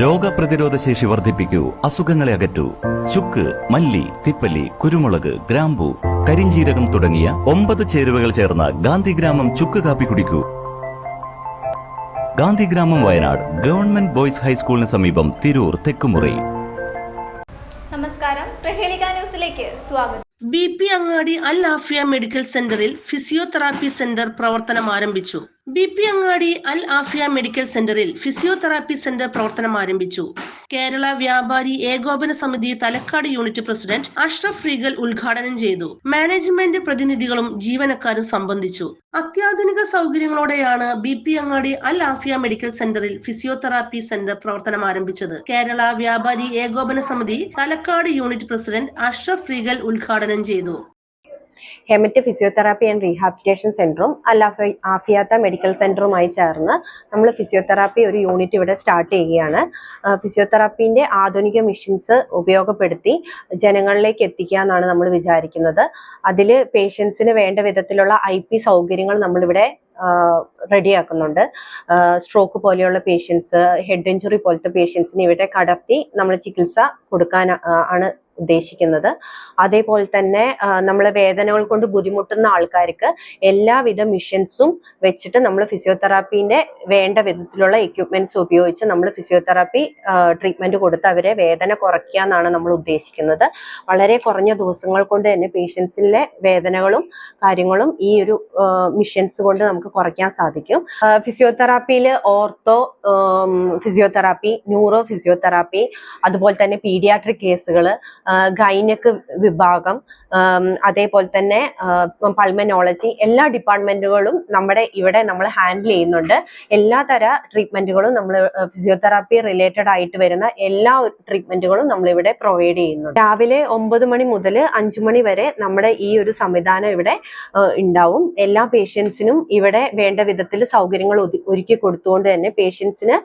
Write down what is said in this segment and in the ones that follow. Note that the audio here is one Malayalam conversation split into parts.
രോഗപ്രതിരോധ ശേഷി വർദ്ധിപ്പിക്കൂ അസുഖങ്ങളെ അകറ്റൂ. ചുക്ക് മല്ലി തിപ്പല്ലി കുരുമുളക് ഗ്രാമ്പു കരിഞ്ചീരകം തുടങ്ങിയ ഒമ്പത് ചേരുവകൾ ചേർന്ന ഗാന്ധിഗ്രാമം ചുക്ക് കാപ്പി കുടിക്കൂ. ഗാന്ധിഗ്രാമം വയനാട് ഗവൺമെന്റ് ബോയ്സ് ഹൈസ്കൂളിന് സമീപം തിരൂർ തെക്കുമുറി. നമസ്കാരം. പ്രഹേളിക ന്യൂസിലേക്ക് സ്വാഗതം. B P Angadi Al Afiya medical സെന്ററിൽ ഫിസിയോതെറാപ്പി സെന്റർ പ്രവർത്തനം ആരംഭിച്ചു. B P Angadi Al Afiya medical സെന്ററിൽ ഫിസിയോതെറാപ്പി സെന്റർ പ്രവർത്തനം ആരംഭിച്ചു. കേരള വ്യാപാരി ഏകോപന സമിതി Thalakkad unit president Ashraf Regal ഉദ്ഘാടനം ചെയ്തു. മാനേജ്മെന്റ് പ്രതിനിധികളും ജീവനക്കാരും സംബന്ധിച്ചു. അത്യാധുനിക സൗകര്യങ്ങളോടെയാണ് B P Angadi Al Afiya medical സെന്ററിൽ ഫിസിയോതെറാപ്പി സെന്റർ പ്രവർത്തനം ആരംഭിച്ചത്. കേരള വ്യാപാരി ഏകോപന സമിതി Thalakkad unit president Ashraf Regal ഉദ്ഘാടനം ചെയ്തു. ഹെമറ്റ് ഫിസിയോതെറാപ്പി ആൻഡ് റീഹാബിലിറ്റേഷൻ സെന്ററും അൽ ആഫിയാത്ത മെഡിക്കൽ സെന്ററുമായി ചേർന്ന് നമ്മൾ ഫിസിയോതെറാപ്പി ഒരു യൂണിറ്റ് ഇവിടെ സ്റ്റാർട്ട് ചെയ്യുകയാണ്. ഫിസിയോതെറാപ്പീന്റെ ആധുനിക മെഷീൻസ് ഉപയോഗപ്പെടുത്തി ജനങ്ങളിലേക്ക് എത്തിക്കുക എന്നാണ് നമ്മൾ വിചാരിക്കുന്നത്. അതിൽ പേഷ്യൻസിന് വേണ്ട വിധത്തിലുള്ള ഐ പി സൗകര്യങ്ങൾ നമ്മളിവിടെ റെഡിയാക്കുന്നുണ്ട്. സ്ട്രോക്ക് പോലെയുള്ള പേഷ്യൻസ് ഹെഡ് ഇഞ്ചുറി പോലത്തെ പേഷ്യൻസിന് ഇവിടെ കടത്തി നമ്മൾ ചികിത്സ കൊടുക്കാൻ ആണ് ഉദ്ദേശിക്കുന്നത്. അതേപോലെ തന്നെ നമ്മൾ വേദനകൾ കൊണ്ട് ബുദ്ധിമുട്ടുന്ന ആൾക്കാർക്ക് എല്ലാവിധ മിഷൻസും വെച്ചിട്ട് നമ്മൾ ഫിസിയോതെറാപ്പീന്റെ വേണ്ട വിധത്തിലുള്ള എക്യുപ്മെന്റ്സ് ഉപയോഗിച്ച് നമ്മൾ ഫിസിയോതെറാപ്പി ട്രീറ്റ്മെന്റ് കൊടുത്ത് അവരെ വേദന കുറയ്ക്കുക എന്നാണ് നമ്മൾ ഉദ്ദേശിക്കുന്നത്. വളരെ കുറഞ്ഞ ദിവസങ്ങൾ കൊണ്ട് തന്നെ പേഷ്യൻസിലെ വേദനകളും കാര്യങ്ങളും ഈ ഒരു മിഷൻസ് കൊണ്ട് നമുക്ക് കുറയ്ക്കാൻ സാധിക്കും. ഫിസിയോതെറാപ്പിയിൽ ഓർത്തോ ഫിസിയോതെറാപ്പി ന്യൂറോ ഫിസിയോതെറാപ്പി അതുപോലെ തന്നെ പീഡിയാട്രിക് കേസുകൾ ഗൈനക്ക് വിഭാഗം അതേപോലെ തന്നെ പൾമനോളജി എല്ലാ ഡിപ്പാർട്ട്മെന്റുകളും നമ്മുടെ ഇവിടെ നമ്മൾ ഹാൻഡിൽ ചെയ്യുന്നുണ്ട്. എല്ലാ തര ട്രീറ്റ്മെന്റുകളും നമ്മൾ ഫിസിയോതെറാപ്പി റിലേറ്റഡ് ആയിട്ട് വരുന്ന എല്ലാ ട്രീറ്റ്മെന്റുകളും നമ്മൾ ഇവിടെ പ്രൊവൈഡ് ചെയ്യുന്നുണ്ട്. രാവിലെ ഒമ്പത് മണി മുതൽ അഞ്ചു മണി വരെ നമ്മുടെ ഈ ഒരു സംവിധാനം ഇവിടെ ഉണ്ടാവും. എല്ലാ പേഷ്യൻസിനും ഇവിടെ വേണ്ട വിധത്തിൽ സൗകര്യങ്ങൾ ഒരുക്കി കൊടുത്തുകൊണ്ട് തന്നെ പേഷ്യൻസിന്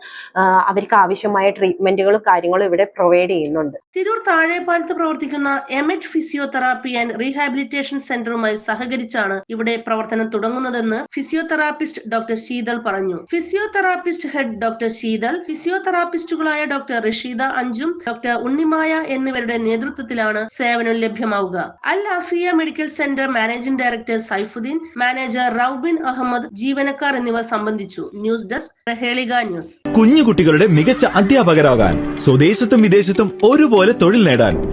അവർക്ക് ആവശ്യമായ ട്രീറ്റ്മെന്റുകളും കാര്യങ്ങളും ഇവിടെ പ്രൊവൈഡ് ചെയ്യുന്നുണ്ട്. തിരൂർ താഴെപ്പാലത്ത് പ്രവർത്തിക്കുന്ന എമെറ്റ് ഫിസിയോതെറാപ്പി ആൻഡ് റീഹാബിലിറ്റേഷൻ സെന്ററുമായി സഹകരിച്ചാണ് ഇവിടെ പ്രവർത്തനം തുടങ്ങുന്നതെന്ന് ഫിസിയോതെറാപ്പിസ്റ്റ് ഡോക്ടർ ശീതൾ പറഞ്ഞു. ഫിസിയോതെറാപ്പിസ്റ്റ് ഹെഡ് ഡോക്ടർ ശീതൾ ഫിസിയോതെറാപ്പിസ്റ്റുകളായ ഡോക്ടർ റഷീദ അഞ്ചും ഡോക്ടർ ഉണ്ണിമായ എന്നിവരുടെ നേതൃത്വത്തിലാണ് സേവനം ലഭ്യമാവുക. Al Afiya medical centre managing director Saifuddin manager Roubin Ahammed ജീവനക്കാർ എന്നിവർ സംബന്ധിച്ചു. News desk Prahelika news. കുഞ്ഞുകുട്ടികളുടെ മികച്ച അധ്യാപകരാകാൻ സ്വദേശത്തും വിദേശത്തും ഒരുപോലെ തൊഴിൽ നേടാൻ